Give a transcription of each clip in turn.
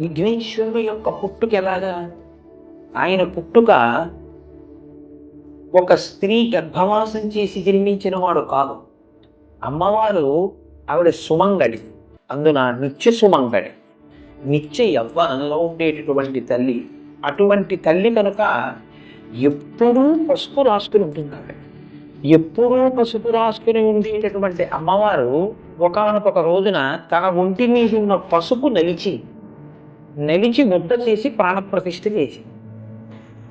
విఘ్నేశ్వరుడు యొక్క పుట్టుక ఎలాగా? ఆయన పుట్టుక ఒక స్త్రీ గర్భవాసం చేసి జన్మించిన వాడు కాదు. అమ్మవారు ఆవిడ సుమంగడి అందున నిత్య సుమంగడి నిత్య యవ్వనంలో ఉండేటటువంటి తల్లి. అటువంటి తల్లి కనుక ఎప్పుడూ పసుపు రాసుకుని ఉంటుంది ఎప్పుడూ పసుపు రాసుకుని ఉండేటటువంటి అమ్మవారు ఒకనొక రోజున తన ఒంటి మీద ఉన్న పసుపు నలిచి నలిచి ముద్ద చేసి ప్రాణప్రతిష్ఠ చేసి.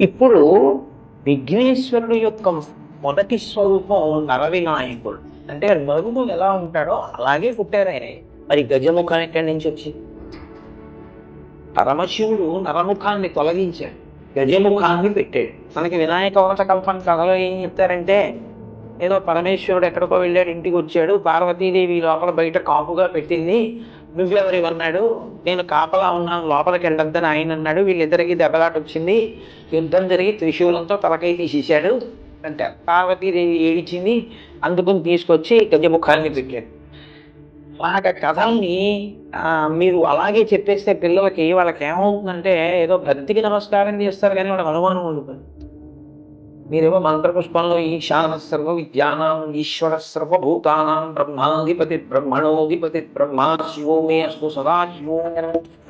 ఇప్పుడు విఘ్నేశ్వరుడు యొక్క మొదటి స్వరూపం నరవినాయకుడు అంటే నరుడు ఎలా ఉంటాడో అలాగే పుట్టారు ఆయన. మరి గజముఖం ఎక్కడి నుంచి వచ్చి పరమశివుడు నరముఖాన్ని తొలగించాడు. గజముఖాన్ని పెట్టాడు. మనకి వినాయక వరస కల్పన కథలో ఏం చెప్తారంటే ఏదో పరమేశ్వరుడు ఎక్కడికో వెళ్ళాడు ఇంటికి వచ్చాడు పార్వతీదేవి లోపల బయట కాపుగా పెట్టింది నువ్వెవరి? అన్నాడు నేను కాపలా ఉన్నాను లోపలికి వెళ్ళొద్దని ఆయన అన్నాడు. వీళ్ళిద్దరికి దెబ్బలాట వచ్చింది యుద్ధం జరిగి త్రిశూలంతో తలకై తీసేశాడు. అంటే పార్వతీదేవి ఏడిచింది. అందుకుని తీసుకొచ్చి గజముఖాన్ని పెట్టాడు అలాగ కథల్ని మీరు అలాగే చెప్పేస్తే పిల్లలకి వాళ్ళకి ఏమవుతుందంటే ఏదో భక్తికి నమస్కారం చేస్తారు కానీ వాళ్ళకి అనుమానం ఉంటుంది మీరేమో మంత్రపుష్పంలో ఈశాన సర్వ విద్యానాం ఈశ్వర సర్వభూతానాం బ్రహ్మాధిపతి బ్రహ్మణోధిపతి బ్రహ్మా శివో మే అస్తు సదా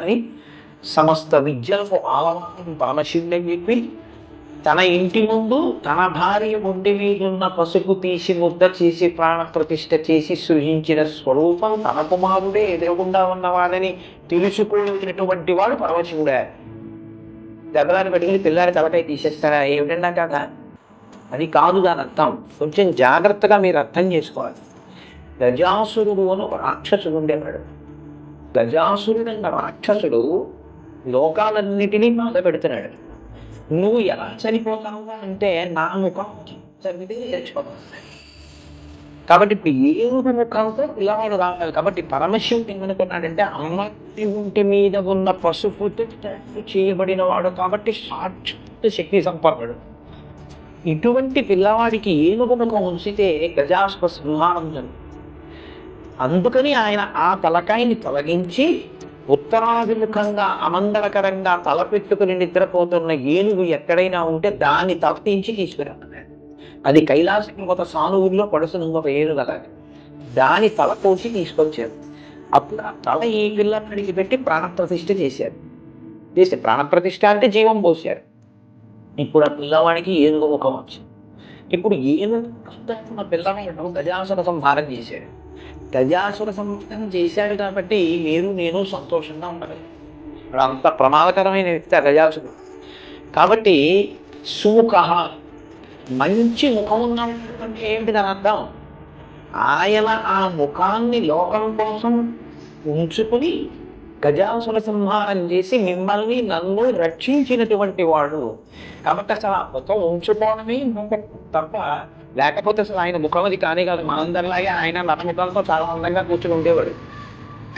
అని సమస్త విద్యలకు ఆలవాసం పరమశివుని చెప్పి తన ఇంటి ముందు తన భార్య ఒంటి మీద ఉన్న పసుపు తీసి ముద్ద చేసి ప్రాణ ప్రతిష్ఠ చేసి సృజించిన స్వరూపం తన కుమారుడే. ఎదురుగుండా ఉన్నవాడని తెలుసుకునేటటువంటి వాడు పరమశివుడే. దెబ్బదాన్ని పెట్టుకుని పిల్లారి తలకాయ తీసేస్తారా ఏమిటన్నా కదా అది కాదు దాని అర్థం. కొంచెం జాగ్రత్తగా మీరు అర్థం చేసుకోవాలి. గజాసురుడు అని ఒక రాక్షసుడు ఉండేవాడు. గజాసురుడు అన్న రాక్షసుడు లోకాలన్నిటినీ బాధ పెడుతున్నాడు నువ్వు ఎలా చనిపోతావు అంటే నా ముఖం చదివితే చచ్చిపోతావు కాబట్టి ఇప్పుడు ఏడు ముఖంతో పిల్లవాడు రావాలి. కాబట్టి పరమశివుడు ఏమనుకున్నాడంటే అమ్మటి ఒంటి మీద ఉన్న పసుపు చేయబడిన వాడు కాబట్టి సాక్షాత్ శక్తి సంపన్నుడు. ఇటువంటి పిల్లవాడికి ఏనుగు ముఖం ఉంచితే గజాసుర సంహారం జరుగుతుంది అందుకని ఆయన ఆ తలకాయని తొలగించి ఉత్తరాభిముఖంగా అమంగళకరంగా తలపెట్టుకుని నిద్రపోతున్న ఏనుగు ఎక్కడైనా ఉంటే దాన్ని తప్పించి తీసుకురాడు అది కైలాసం ఒక సానువుల్లో పడుతున్న ఒక ఏనుగు అలాగే దాని తల కోసి తీసుకొచ్చారు. అప్పుడు ఆ తల ఈ పిల్లడికి పెట్టి ప్రాణప్రతిష్ఠ చేశారు. చేస్తే ప్రాణప్రతిష్ఠ అంటే జీవం పోసారు ఇప్పుడు ఆ పిల్లవాడికి ఏదో ముఖం వచ్చింది ఇప్పుడు ఏదైనా నా పిల్లవాడు గజాసుర సంహారం చేశాడు. గజాసుర సంహారం చేశాడు కాబట్టి మీరు నేను సంతోషంగా ఉండాలి. ఇప్పుడు అంత ప్రమాదకరమైన వ్యక్తి ఆ గజాసురుడు కాబట్టి సుముఖ మంచి ముఖం ఉన్నటువంటి ఏమిటి దాని అర్థం? ఆయన ఆ ముఖాన్ని లోకం కోసం ఉంచుకుని గజాసుర సంహారం చేసి మిమ్మల్ని నన్ను రక్షించినటువంటి వాడు. కాబట్టి అసలు ఆ ముఖం ఉంచుకోవడమే తప్ప. లేకపోతే అసలు ఆయన ముఖం అది కానీ కాదు. మనందరిలాగే ఆయన నరముఖంతో చాలా అందంగా కూర్చుని ఉండేవాడు.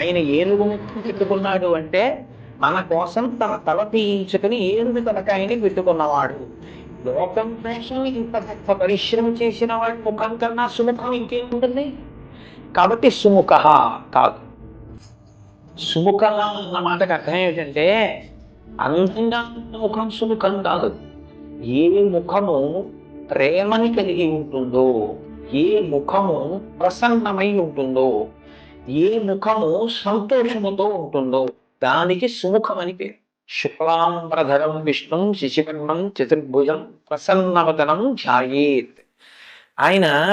ఆయన ఏనుగు ముఖం పెట్టుకున్నాడు అంటే మన కోసం తన తల తీయించుకుని ఏనుగు తలకాయని పెట్టుకున్నవాడు. లోకం కోసం ఇంత గొప్ప పరిశ్రమ చేసిన వాడి ముఖం కన్నా సుముఖం ఇంకేముంటుంది? కాబట్టి సుముఖ కాదు. సుముఖ అన్న మాటకు అర్థం ఏమిటంటే అందంగా ఉన్న ముఖం సుముఖం కాదు. ఏ ముఖము ప్రేమని కలిగి ఉంటుందో ఏ ముఖము ప్రసన్నమై ఉంటుందో ఏ ముఖము సంతోషముతో ఉంటుందో దానికి సుముఖం అని పేరు శుక్లాంబరధరం విష్ణుం శశివర్ణం చతుర్భుజం ప్రసన్నవదనం ఛాయేత్ ఆయన